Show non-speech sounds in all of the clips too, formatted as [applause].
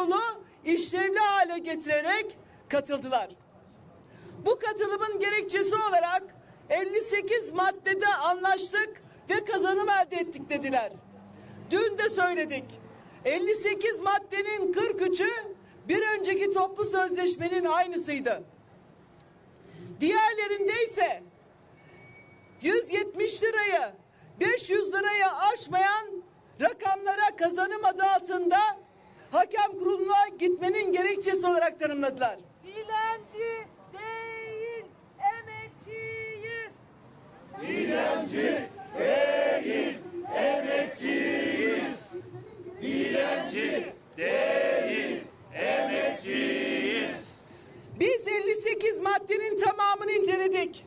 kurulu işlevli hale getirerek katıldılar. Bu katılımın gerekçesi olarak 58 maddede anlaştık ve kazanım elde ettik dediler. Dün de söyledik. 58 maddenin 43'ü bir önceki toplu sözleşmenin aynısıydı. Diğerlerinde ise 170 lirayı 500 liraya aşmayan rakamlara kazanım adı altında hakem kuruluna gitmenin gerekçesi olarak tanımladılar. Dilenci değil, emekçiyiz. Biz 58 maddenin tamamını inceledik.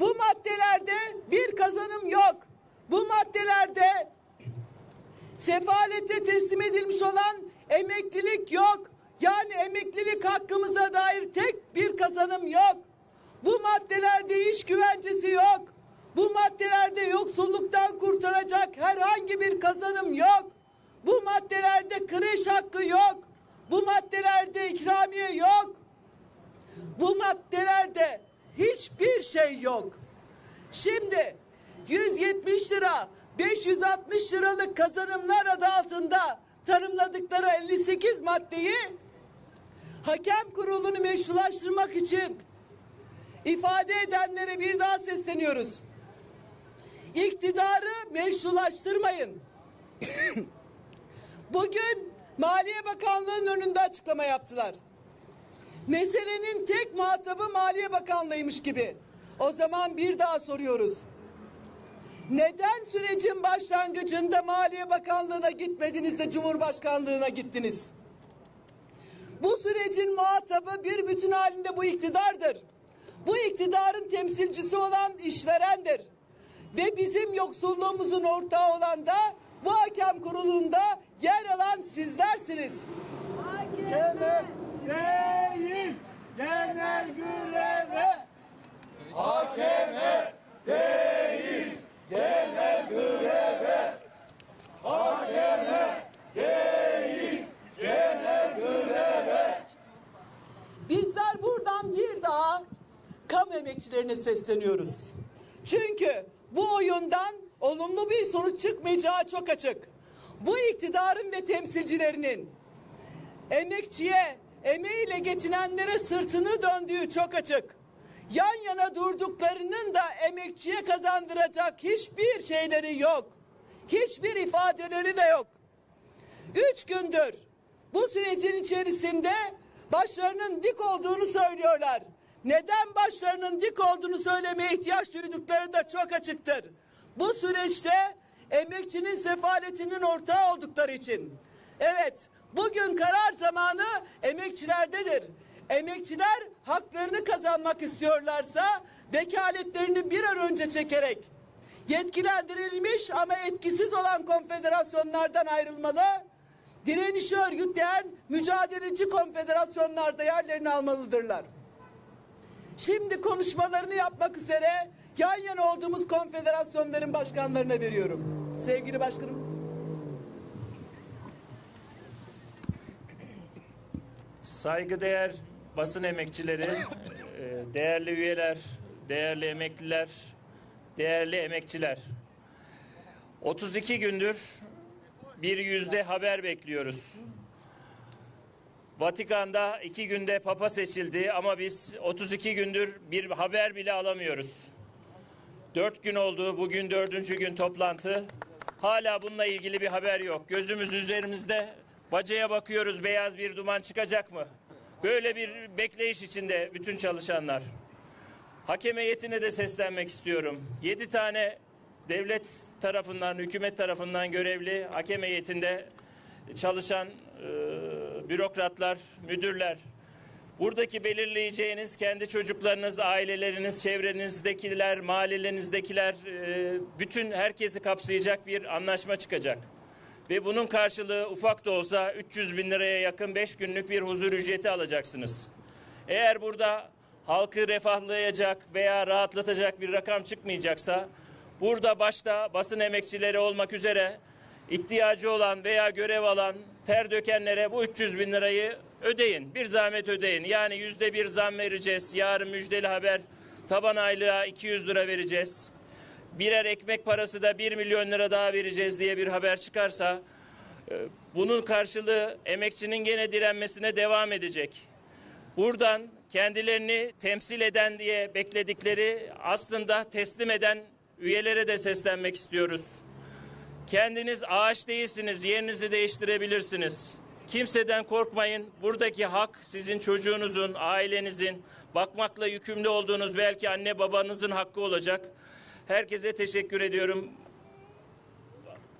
Bu maddelerde bir kazanım yok. Bu maddelerde sefalete teslim edilmiş olan emeklilik yok. Yani emeklilik hakkımıza dair tek bir kazanım yok. Bu maddelerde iş güvencesi yok. Bu maddelerde yoksulluktan kurtaracak herhangi bir kazanım yok. Bu maddelerde kreş hakkı yok. Bu maddelerde ikramiye yok. Bu maddelerde hiçbir şey yok. Şimdi 170 lira, 560 liralık kazanımlar tanımladıkları 58 maddeyi hakem kurulunu meşrulaştırmak için ifade edenlere bir daha sesleniyoruz. İktidarı meşrulaştırmayın. [coughs] Bugün Maliye Bakanlığı'nın önünde açıklama yaptılar. Meselenin tek muhatabı Maliye Bakanlığı'ymış gibi. O zaman bir daha soruyoruz. Neden sürecin başlangıcında Maliye Bakanlığı'na gitmediniz de Cumhurbaşkanlığı'na gittiniz? Bu sürecin muhatabı bir bütün halinde bu iktidardır. Bu iktidarın temsilcisi olan işverendir. Ve bizim yoksulluğumuzun ortağı olan da bu hakem kurulunda yer alan sizlersiniz. Hakeme değil, genel göreve. Bizler buradan bir daha kamu emekçilerine sesleniyoruz. Çünkü bu oyundan olumlu bir sonuç çıkmayacağı çok açık. Bu iktidarın ve temsilcilerinin emekçiye, emeğiyle geçinenlere sırtını döndüğü çok açık. Yan yana durduklarının da emekçiye kazandıracak hiçbir şeyleri yok. Hiçbir ifadeleri de yok. Üç gündür bu sürecin içerisinde başlarının dik olduğunu söylüyorlar. Neden başlarının dik olduğunu söylemeye ihtiyaç duydukları da çok açıktır. Bu süreçte emekçinin sefaletinin ortağı oldukları için. Evet, bugün karar zamanı emekçilerdedir. Emekçiler haklarını kazanmak istiyorlarsa vekaletlerini bir an önce çekerek yetkilendirilmiş ama etkisiz olan konfederasyonlardan ayrılmalı. Direnişi örgütleyen mücadeleci konfederasyonlarda yerlerini almalıdırlar. Şimdi konuşmalarını yapmak üzere yan yana olduğumuz konfederasyonların başkanlarına veriyorum. Sevgili başkanım. Saygıdeğer basın emekçileri, e, değerli üyeler, değerli emekliler, değerli emekçiler. 32 gündür bir yüzde haber bekliyoruz. Vatikan'da iki günde papa seçildi ama biz 32 gündür bir haber bile alamıyoruz. Dört gün oldu, bugün dördüncü gün toplantı. Hala bununla ilgili bir haber yok. Gözümüz üzerimizde, bacaya bakıyoruz beyaz bir duman çıkacak mı? Böyle bir bekleyiş içinde bütün çalışanlar. Hakem heyetine de seslenmek istiyorum. Yedi tane devlet tarafından, hükümet tarafından görevli hakem heyetinde çalışan e, bürokratlar, müdürler. Buradaki belirleyeceğiniz kendi çocuklarınız, aileleriniz, çevrenizdekiler, mahallenizdekiler, e, bütün herkesi kapsayacak bir anlaşma çıkacak. Ve bunun karşılığı ufak da olsa 300 bin liraya yakın 5 günlük bir huzur ücreti alacaksınız. Eğer burada halkı refahlayacak veya rahatlatacak bir rakam çıkmayacaksa burada başta basın emekçileri olmak üzere ihtiyacı olan veya görev alan ter dökenlere bu 300 bin lirayı ödeyin. Bir zahmet ödeyin. Yani yüzde bir zam vereceğiz. Yarın müjdeli haber taban aylığa 200 lira vereceğiz. Birer ekmek parası da 1 milyon lira daha vereceğiz diye bir haber çıkarsa e, bunun karşılığı emekçinin gene direnmesine devam edecek. Buradan kendilerini temsil eden diye bekledikleri aslında teslim eden üyelere de seslenmek istiyoruz. Kendiniz ağaç değilsiniz, yerinizi değiştirebilirsiniz. Kimseden korkmayın. Buradaki hak sizin çocuğunuzun, ailenizin, bakmakla yükümlü olduğunuz belki anne babanızın hakkı olacak. Herkese teşekkür ediyorum.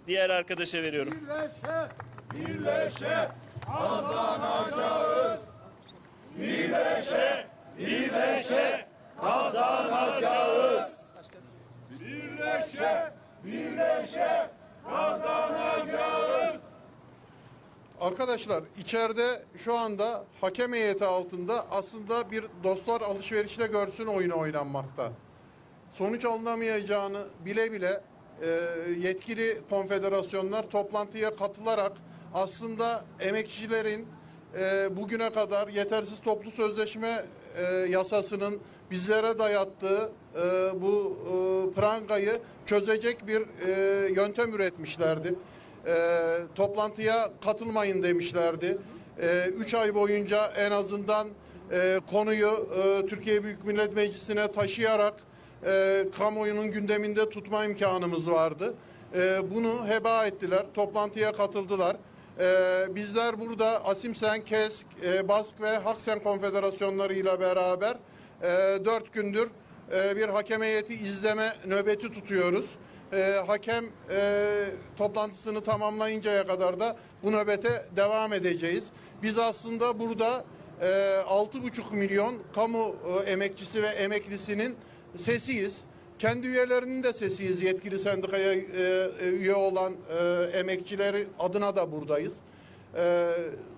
Diğer arkadaşa veriyorum. Birleşe, birleşe kazanacağız. Birleşe, birleşe kazanacağız. Birleşe, birleşe kazanacağız. Arkadaşlar içeride şu anda hakem heyeti altında aslında bir dostlar alışverişle görsün oyunu oynanmakta. Sonuç alınamayacağını bile bile e, yetkili konfederasyonlar toplantıya katılarak aslında emekçilerin e, bugüne kadar yetersiz toplu sözleşme e, yasasının bizlere dayattığı e, bu e, prangayı çözecek bir e, yöntem üretmişlerdi. E, toplantıya katılmayın demişlerdi. E, üç ay boyunca en azından e, konuyu e, Türkiye Büyük Millet Meclisi'ne taşıyarak e, kamuoyunun gündeminde tutma imkanımız vardı. E, bunu heba ettiler. Toplantıya katıldılar. E, bizler burada Asimsen, KESK, e, BASK ve Haksen konfederasyonları ile beraber e, dört gündür e, bir hakem heyeti izleme nöbeti tutuyoruz. E, hakem e, toplantısını tamamlayıncaya kadar da bu nöbete devam edeceğiz. Biz aslında burada e, 6,5 milyon kamu e, emekçisi ve emeklisinin sesiyiz. Kendi üyelerinin de sesiyiz. Yetkili sendikaya e, üye olan emekçileri adına da buradayız.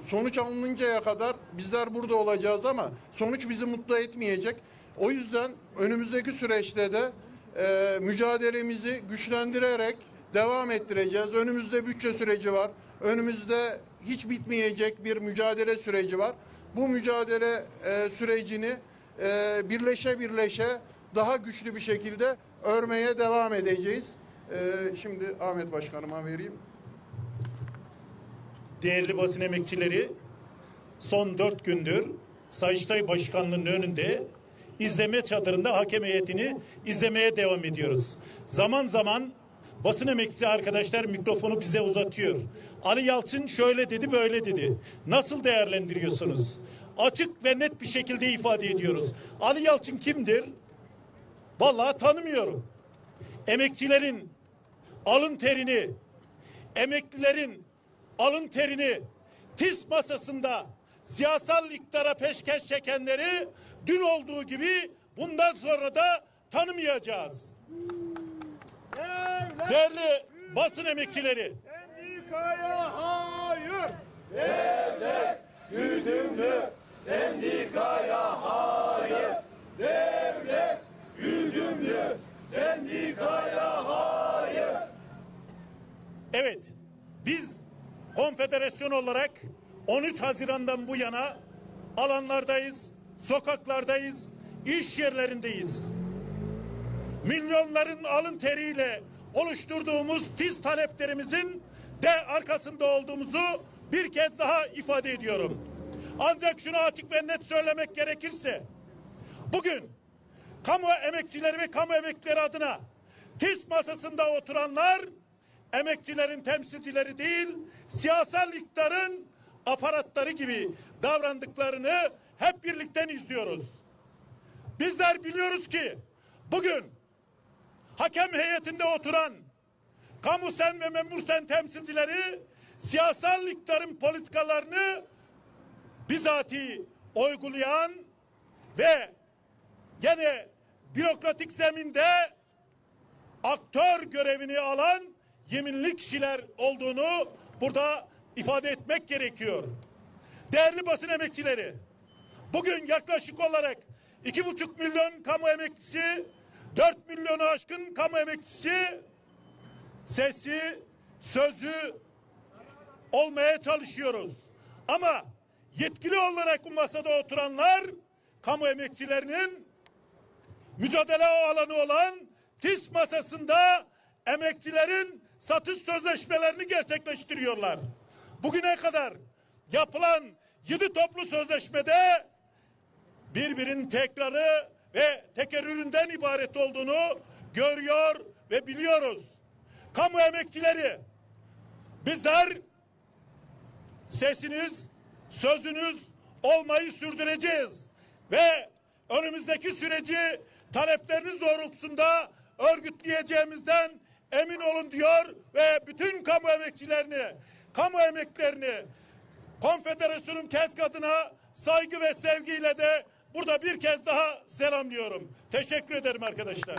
Sonuç alınıncaya kadar bizler burada olacağız ama sonuç bizi mutlu etmeyecek. O yüzden önümüzdeki süreçte de e, mücadelemizi güçlendirerek devam ettireceğiz. Önümüzde bütçe süreci var. Önümüzde hiç bitmeyecek bir mücadele süreci var. Bu mücadele e, sürecini e, birleşe birleşe daha güçlü bir şekilde örmeye devam edeceğiz. E, şimdi Ahmet Başkanıma vereyim. değerli basın emekçileri son dört gündür Sayıştay Başkanlığı'nın önünde izleme çadırında hakem heyetini izlemeye devam ediyoruz. Zaman zaman basın emekçisi arkadaşlar mikrofonu bize uzatıyor. Ali Yalçın şöyle dedi böyle dedi. Nasıl değerlendiriyorsunuz? Açık ve net bir şekilde ifade ediyoruz. Ali Yalçın kimdir? Vallahi tanımıyorum. Emekçilerin alın terini, emeklilerin alın terini TİS masasında siyasal iktidara peşkeş çekenleri dün olduğu gibi bundan sonra da tanımayacağız. Devlet Değerli basın emekçileri, sendikaya hayır. Devlet güdümlü sendikaya hayır. Devlet güdümlü sendikaya hayır. evet biz konfederasyon olarak 13 Haziran'dan bu yana alanlardayız, sokaklardayız, iş yerlerindeyiz. milyonların alın teriyle oluşturduğumuz tiz taleplerimizin de arkasında olduğumuzu bir kez daha ifade ediyorum. Ancak şunu açık ve net söylemek gerekirse bugün kamu emekçileri ve kamu emeklileri adına TİS masasında oturanlar emekçilerin temsilcileri değil, siyasal iktidarın aparatları gibi davrandıklarını hep birlikte izliyoruz. Bizler biliyoruz ki bugün hakem heyetinde oturan kamu sen ve memur sen temsilcileri siyasal iktidarın politikalarını bizatihi uygulayan ve gene bürokratik zeminde aktör görevini alan yeminli kişiler olduğunu burada ifade etmek gerekiyor. Değerli basın emekçileri, bugün yaklaşık olarak iki buçuk milyon kamu emekçisi, dört milyonu aşkın kamu emekçisi sesi sözü olmaya çalışıyoruz. Ama yetkili olarak bu masada oturanlar kamu emekçilerinin mücadele alanı olan TİS masasında emekçilerin satış sözleşmelerini gerçekleştiriyorlar. Bugüne kadar yapılan yedi toplu sözleşmede birbirinin tekrarı ve tekerrüründen ibaret olduğunu görüyor ve biliyoruz. Kamu emekçileri bizler sesiniz, sözünüz olmayı sürdüreceğiz ve önümüzdeki süreci talepleriniz doğrultusunda örgütleyeceğimizden emin olun diyor ve bütün kamu emekçilerini, kamu emeklerini Konfederasyonun KESK adına saygı ve sevgiyle de burada bir kez daha selamlıyorum. Teşekkür ederim arkadaşlar.